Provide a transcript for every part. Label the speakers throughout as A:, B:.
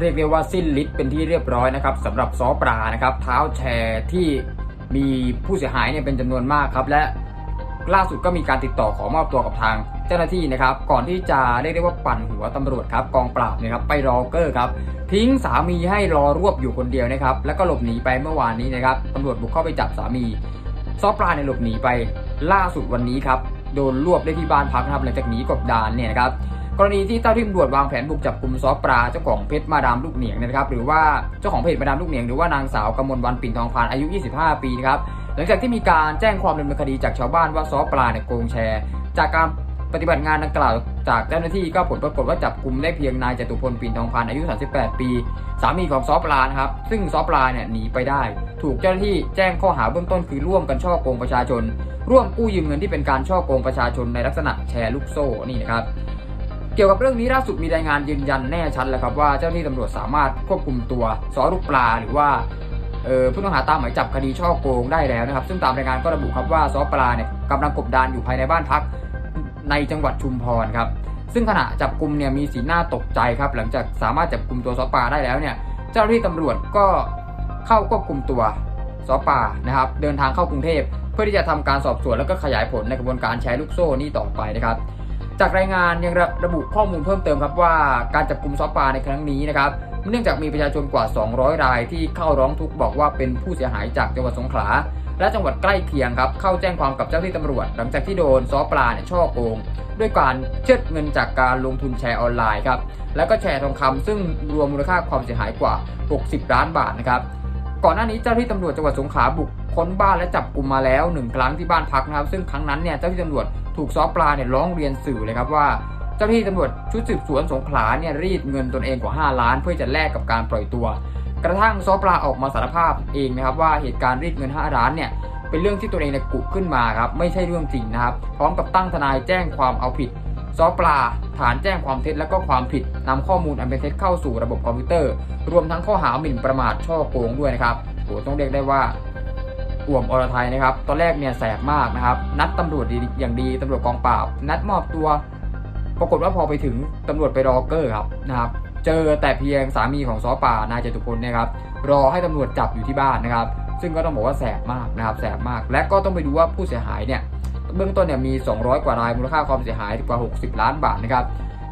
A: เรียกได้ว่าสิ้นฤทธิ์เป็นที่เรียบร้อยนะครับสำหรับซอปลานะครับเท้าแชร์ที่มีผู้เสียหายเนี่ยเป็นจำนวนมากครับ และล่าสุดก็มีการติดต่อขอมอบตัวกับทางเจ้าหน้าที่นะครับ ก่อนที่จะเรียกได้ว่าปั่นหัวตำรวจครับกองปราบเนี่ยครับไปรอเกอร์ครับทิ้งสามีให้รอรวบอยู่คนเดียวนะครับ แล้วก็หลบหนีไปเมื่อวานนี้นะครับตำรวจบุกเข้าไปจับสามีซอปลาเนี่ยหลบหนีไปล่าสุดวันนี้ครับโดนรวบได้ที่บ้านพักนะครับหลังจากหนีกบดานเนี่ยนะครับ กรณีที่เจ้าที่ตำรวจวางแผนบุกจับกลุ่มซอปลาเจ้าของเพชรมาดามลูกเหนียงนะครับหรือว่าเจ้าของเพจมาดามลูกเหนียงหรือว่านางสาวกมลวันปิ่นทองพานอายุ 25 ปีนะครับหลังจากที่มีการแจ้งความดำเนินคดีจากชาวบ้านว่าซอปลาเนี่ยโกงแชร์ จากการปฏิบัติงานดังกล่าวจากเจ้าหน้าที่ก็ผลปรากฏว่าจับกลุ่มได้เพียงนายจตุพลปิ่นทองพานอายุ 38 ปี สามีของซอปลานะครับ ซึ่งซอปลาเนี่ยหนีไปได้ ถูกเจ้าหน้าที่แจ้งข้อหาเบื้องต้นคือร่วมกันช่อโกงประชาชน ร่วมกู้ยืมเงินที่เป็นการช่อโกงประชาชนในลักษณะแชร์ลูกโซ่นี่นะครับ เกี่ยวกับเรื่องนี้ล่าสุดมีรายงานยืนยันแน่ชัดแล้วครับว่าเจ้าหน้าที่ตำรวจสามารถควบคุมตัวซอลูกปลาหรือว่าผู้ต้องหาตามหมายจับคดีช่อโกงได้แล้วนะครับ ซึ่งตามรายงานก็ระบุครับว่าซอปลาเนี่ยกำลังกบดานอยู่ภายในบ้านพักในจังหวัดชุมพรครับซึ่งขณะจับกลุ่มเนี่ยมีสีหน้าตกใจครับ หลังจากสามารถจับกลุ่มตัวซอปลาได้แล้วเนี่ยเจ้าหน้าที่ตำรวจก็เข้าควบคุมตัวซอปลานะครับเดินทางเข้ากรุงเทพเพื่อที่จะทำการสอบสวนแล้วก็ขยายผลในกระบวนการแชร์ลูกโซ่นี่ต่อไปนะครับ จากรายงานยังระระบุข้อมูลเพิ่มเติมครับว่าการจับกลุ่มซอปลาในครั้งนี้นะครับเนื่องจากมีประชาชนกว่า 200 รายที่เข้าร้องทุกข์บอกว่าเป็นผู้เสียหายจากจังหวัดสงขลาและจังหวัดใกล้เคียงครับเข้าแจ้งความกับเจ้าหน้าที่ตำรวจ หลังจากที่โดนซอปลาเนี่ยช่อโกง ด้วยการเชิดเงินจากการลงทุนแชร์ออนไลน์ครับแล้วก็แชร์ทองคำซึ่งรวมมูลค่าความเสียหายกว่า 60 ล้านบาทนะครับ ก่อนหน้านี้เจ้าที่ตำรวจจังหวัดสงขลาบุกค้นบ้านและจับกลุ่มมาแล้วหนึ่งครั้งที่บ้านพักนะครับ ซึ่งครั้งนั้นเนี่ยเจ้าที่ตำรวจถูกซอปลาเนี่ยร้องเรียนสื่อเลยครับว่าเจ้าหน้าที่ตำรวจชุดสืบสวนสงขลาเนี่ยรีดเงินตนเองกว่า 5 ล้าน เพื่อจะแลกกับการปล่อยตัว กระทั่งซอปลาออกมาสารภาพเองนะครับว่าเหตุการณ์รีดเงิน 5 ล้านเนี่ยเป็นเรื่องที่ตัวเองเนี่ยกุขึ้นมาครับไม่ใช่เรื่องจริงนะครับ พร้อมกับตั้งทนายแจ้งความเอาผิด ซอปลา ฐานแจ้งความเท็จและก็ความผิดนำข้อมูลอันเป็นเท็จเข้าสู่ระบบคอมพิวเตอร์ รวมทั้งข้อหาหมิ่นประมาทช่อโกงด้วยนะครับโหต้องเรียกได้ว่าอ่วมอรไทยนะครับ ตอนแรกเนี่ยแสบมากนะครับ นัดตำรวจดีอย่างดีตำรวจกองปราบ นัดมอบตัว ปรากฏว่าพอไปถึงตำรวจไปรอเกอร์ครับนะครับ เจอแต่เพียงสามีของซอป่านายจตุพลนะครับ รอให้ตำรวจจับอยู่ที่บ้านนะครับ ซึ่งก็ต้องบอกว่าแสบมากนะครับ แสบมาก และก็ต้องไปดูว่าผู้เสียหายเนี่ย เบื้องต้นเนี่ยมี 200 กว่ารายมูลค่าความเสียหายกว่า 60 ล้านบาทนะครับ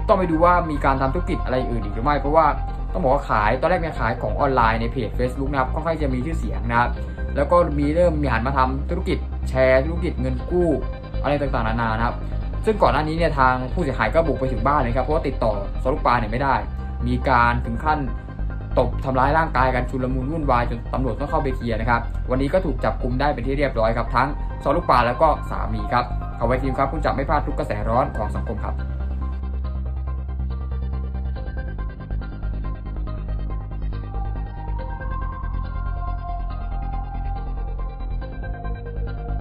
A: ต้องไปดูว่ามีการทำธุรกิจอะไรอื่นอีกหรือไม่เพราะว่าต้องบอกว่าขายตอนแรกเนี่ยขายของออนไลน์ในเพจ Facebook นะครับค่อนข้างจะมีชื่อเสียงนะครับแล้วก็มีเริ่มมีหันมาทำธุรกิจแชร์ธุรกิจเงินกู้อะไรต่างๆนานานะครับซึ่งก่อนหน้านี้เนี่ยทางผู้เสียหายก็บุกไปถึงบ้านเลยครับเพราะว่าติดต่อสรุปปลาเนี่ยไม่ได้ มีการถึงขั้น ตบทำร้ายร่างกายกันชุลมุนวุ่นวายจนตำรวจต้องเข้าไปเคลียร์นะครับ วันนี้ก็ถูกจับกลุมได้เป็นที่เรียบร้อยครับทั้งซอลูกปลาแล้วก็สามีครับ เอาไว้ทีมครับ คุณจับไม่พลาดทุกกระแสร้อนของสังคมครับ